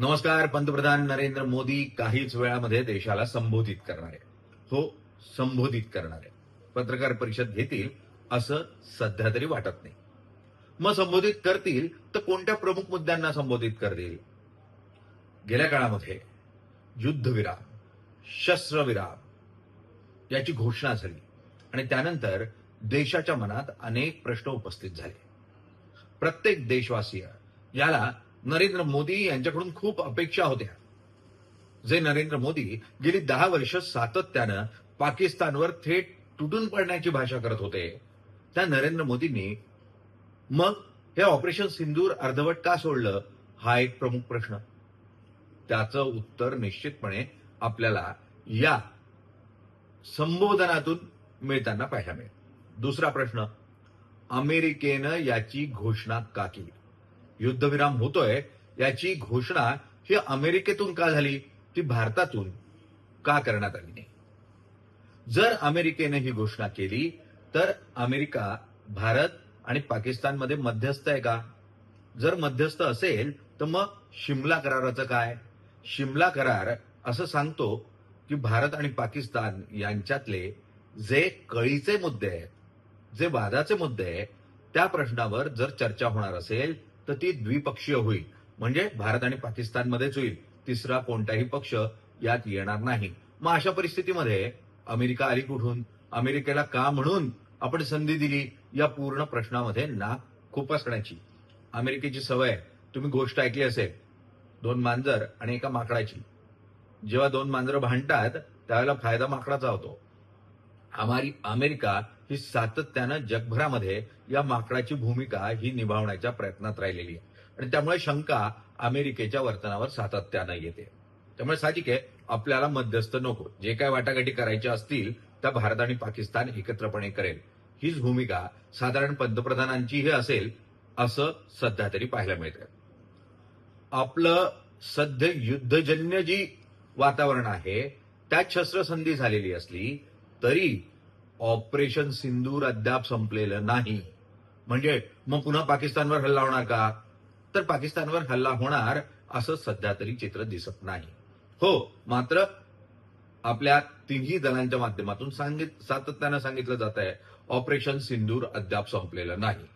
नमस्कार पंतप्रधान नरेंद्र मोदी काहीच वेळामध्ये देशाला संबोधित करणार. आहे हो संबोधित करणार. आहे पत्रकार परिषद घेतील असं सध्या तरी वाटत नाही. मग संबोधित करतील तर कोणत्या प्रमुख मुद्द्यांना संबोधित करतील? गेल्या काळामध्ये युद्धविराम शस्त्रविराम याची घोषणा झाली आणि त्यानंतर देशाच्या मनात अनेक प्रश्न उपस्थित झाले. प्रत्येक देशवासीय याला नरेंद्र मोदी यांच्याकडून खूप अपेक्षा होत्या. जे नरेंद्र मोदी गेली दहा वर्ष सातत्यानं पाकिस्तानवर थेट तुटून पडण्याची भाषा करत होते. त्या नरेंद्र मोदींनी मग हे ऑपरेशन सिंदूर अर्धवट का सोडलं? हा एक प्रमुख प्रश्न. त्याचं उत्तर निश्चितपणे आपल्याला या संबोधनातून मिळताना पाहायला मिळेल. दुसरा प्रश्न अमेरिकेनं याची घोषणा का केली? युद्धविराम होतोय याची घोषणा ही अमेरिकेतून का झाली? ती भारतातून का करण्यात आली नाही? जर अमेरिकेने ही घोषणा केली तर अमेरिका भारत आणि पाकिस्तानमध्ये मध्यस्थ आहे का? जर मध्यस्थ असेल तर मग शिमला कराराचं काय? शिमला करार असं सांगतो की भारत आणि पाकिस्तान यांच्यातले जे कळीचे मुद्दे आहेत जे वादाचे मुद्दे आहेत त्या प्रश्नावर जर चर्चा होणार असेल तर ती द्विपक्षीय होईल. म्हणजे भारत आणि पाकिस्तानमध्येच होईल. तिसरा कोणताही पक्ष यात येणार नाही. मग अशा परिस्थितीमध्ये अमेरिका आली कुठून? अमेरिकेला का म्हणून आपण संधी दिली? या पूर्ण प्रश्नामध्ये नाक खुपसण्याची. अमेरिकेची सवय. तुम्ही गोष्ट ऐकली असेल. दोन मांजर आणि एका माकडाची. जेव्हा दोन मांजरं भांडतात त्यावेळेला फायदा माकडाचा होतो. अमेरिका ही सातत्यानं जगभरामध्ये या माकडाची भूमिका ही निभावण्याच्या प्रयत्नात राहिलेली आहे. आणि त्यामुळे शंका अमेरिकेच्या वर्तनावर सातत्यानं येते. त्यामुळे साहजिक आहे आपल्याला मध्यस्थ नको. जे काय वाटाघाटी करायच्या असतील त्या भारत आणि पाकिस्तान एकत्रपणे करेल. हीच भूमिका साधारण पंतप्रधानांचीही असेल असं सध्या तरी पाहायला मिळतं आपलं सध्या युद्धजन्य जी वातावरण आहे त्यात शस्त्रसंधी झालेली असली तरी ऑपरेशन सिंदूर अद्याप संपलेलं नाही. म्हणजे मग पुन्हा पाकिस्तानवर हल्ला होणार का? तर पाकिस्तानवर हल्ला होणार असं सध्या तरी चित्र दिसत नाही. हो मात्र आपल्या तिन्ही दलांच्या माध्यमातून सांगित सातत्यानं सांगितलं जात आहे ऑपरेशन सिंदूर अद्याप संपलेलं नाही.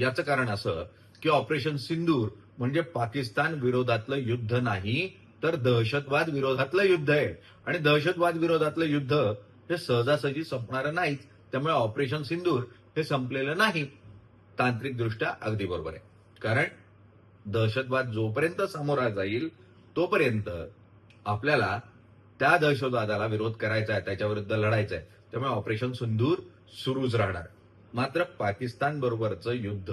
याचं कारण असं की ऑपरेशन सिंदूर म्हणजे पाकिस्तान विरोधातलं युद्ध नाही तर दहशतवाद विरोधातलं युद्ध आहे. आणि दहशतवाद विरोधातलं युद्ध हे सहजासहजी संपणारं नाहीच त्यामुळे ऑपरेशन सिंदूर हे संपलेलं नाही. तांत्रिकदृष्ट्या अगदी बरोबर आहे. कारण दहशतवाद जोपर्यंत सामोरा जाईल तोपर्यंत आपल्याला त्या दहशतवादाला विरोध करायचा आहे त्याच्याविरुद्ध लढायचा आहे. त्यामुळे ऑपरेशन सिंदूर सुरूच राहणार. मात्र पाकिस्तान बरोबरचं युद्ध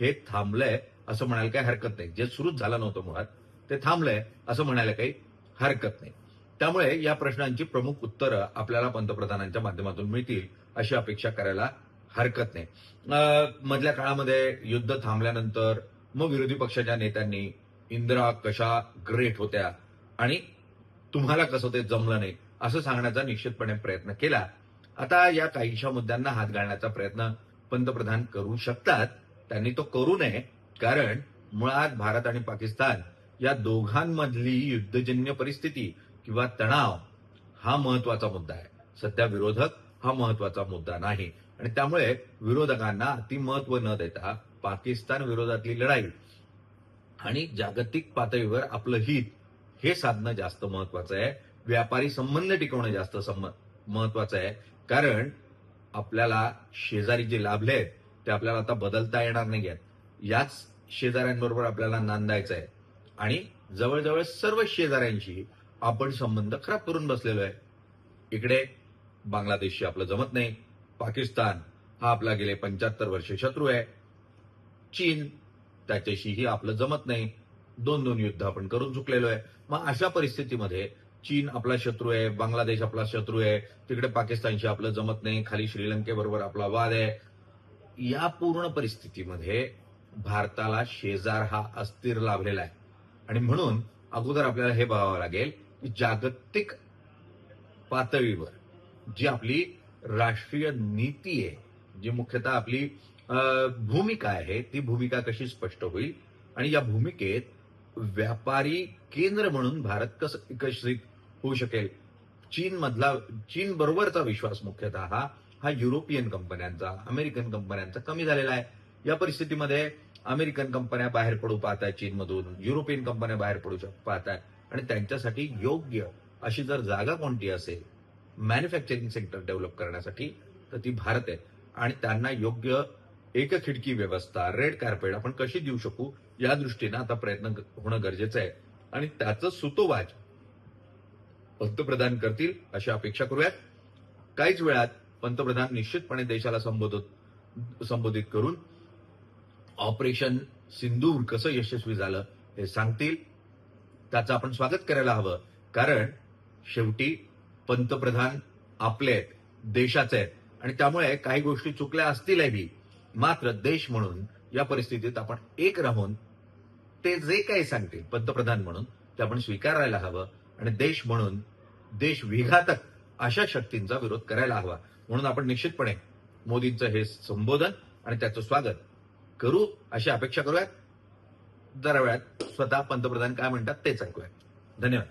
हे थांबलंय असं म्हणायला काही हरकत नाही. जे सुरूच झालं नव्हतं मुळात ते थांबलंय असं म्हणायला काही हरकत नाही. त्यामुळे या प्रश्नांची प्रमुख उत्तरं आपल्याला पंतप्रधानांच्या माध्यमातून मिळतील अशी अपेक्षा करायला हरकत नाही. अं, मधल्या काळामध्ये युद्ध थांबल्यानंतर मग विरोधी पक्षाच्या नेत्यांनी इंदिरा कशा ग्रेट होत्या आणि तुम्हाला कसं ते जमलं नाही असं सांगण्याचा निश्चितपणे प्रयत्न केला. आता या काहीशा मुद्द्यांना हात घालण्याचा प्रयत्न पंतप्रधान करू शकतात. त्यांनी तो करू नये कारण मुळात भारत आणि पाकिस्तान या दोघांमधली युद्धजन्य परिस्थिती किंवा तणाव हा महत्त्वाचा मुद्दा आहे. सध्या विरोधक हा महत्त्वाचा मुद्दा नाही. आणि त्यामुळे विरोधकांना अतिमहत्व न देता पाकिस्तान विरोधातली लढाई आणि जागतिक पातळीवर आपलं हित हे साधणं जास्त महत्वाचं आहे. व्यापारी संबंध टिकवणं जास्त महत्वाचं आहे. कारण आपल्याला शेजारी जे लाभले आहेत ते आपल्याला आता बदलता येणार नाही आहेत. याच शेजाऱ्यांबरोबर आपल्याला नांदायचं आहे. आणि जवळजवळ सर्व शेजाऱ्यांशी आपण संबंध खराब करून बसलेलो आहे. इकडे बांगलादेशशी आपलं जमत नाही. पाकिस्तान हा आपला गेले पंच्याहत्तर वर्ष शत्रू आहे. चीन त्याच्याशीही आपलं जमत नाही. दोन दोन युद्ध आपण करून चुकलेलो आहे. मग अशा परिस्थितीमध्ये चीन आपला शत्रू आहे बांगलादेश आपला शत्रू आहे तिकडे पाकिस्तानशी आपलं जमत नाही खाली श्रीलंकेबरोबर आपला वाद आहे. या पूर्ण परिस्थितीमध्ये भारताला शेजार हा अस्थिर लाभलेला आहे. आणि म्हणून अगोदर आपल्याला हे बघावं लागेल जागतिक पातळीवर जी आपली राष्ट्रीय नीती आहे जी मुख्यतः आपली भूमिका आहे ती भूमिका कशी स्पष्ट होईल? आणि या भूमिकेत व्यापारी केंद्र म्हणून भारत कसं विकसित होऊ शकेल? चीन मधला चीन बरोबरचा विश्वास मुख्यतः हा हा युरोपियन कंपन्यांचा अमेरिकन कंपन्यांचा कमी झालेला आहे. या परिस्थितीमध्ये अमेरिकन कंपन्या बाहेर पडू पाहत आहेत चीनमधून. युरोपियन कंपन्या बाहेर पडू शक- पाहत आहेत आणि त्यांच्यासाठी योग्य अशी जर जागा कोणती असेल मॅन्युफॅक्चरिंग सेक्टर डेव्हलप करण्यासाठी तर ती भारत आहे. आणि त्यांना योग्य एक खिडकी व्यवस्था रेड कार्पेट आपण कशी देऊ शकू या दृष्टीनं आता प्रयत्न होणं गरजेचं आहे. आणि त्याचं सुतोवाच पंतप्रधान करतील अशी अपेक्षा करूयात. काहीच वेळात पंतप्रधान निश्चितपणे देशाला संबोधित संबोधित करून ऑपरेशन सिंदूर कसं यशस्वी झालं हे सांगतील. त्याचं आपण स्वागत करायला हवं. कारण शेवटी पंतप्रधान आपले आहेत देशाचे आहेत. आणि त्यामुळे काही गोष्टी चुकल्या असतीलही मात्र देश म्हणून या परिस्थितीत आपण एक राहून ते जे काही सांगतील पंतप्रधान म्हणून ते आपण स्वीकारायला हवं. आणि देश म्हणून देश विघातक अशा शक्तींचा विरोध करायला हवा. म्हणून आपण निश्चितपणे मोदींचं हे संबोधन आणि त्याचं स्वागत करू अशी अपेक्षा करूयात. जरा वेळात स्वतः पंतप्रधान काय म्हणतात तेच ऐकूया. धन्यवाद.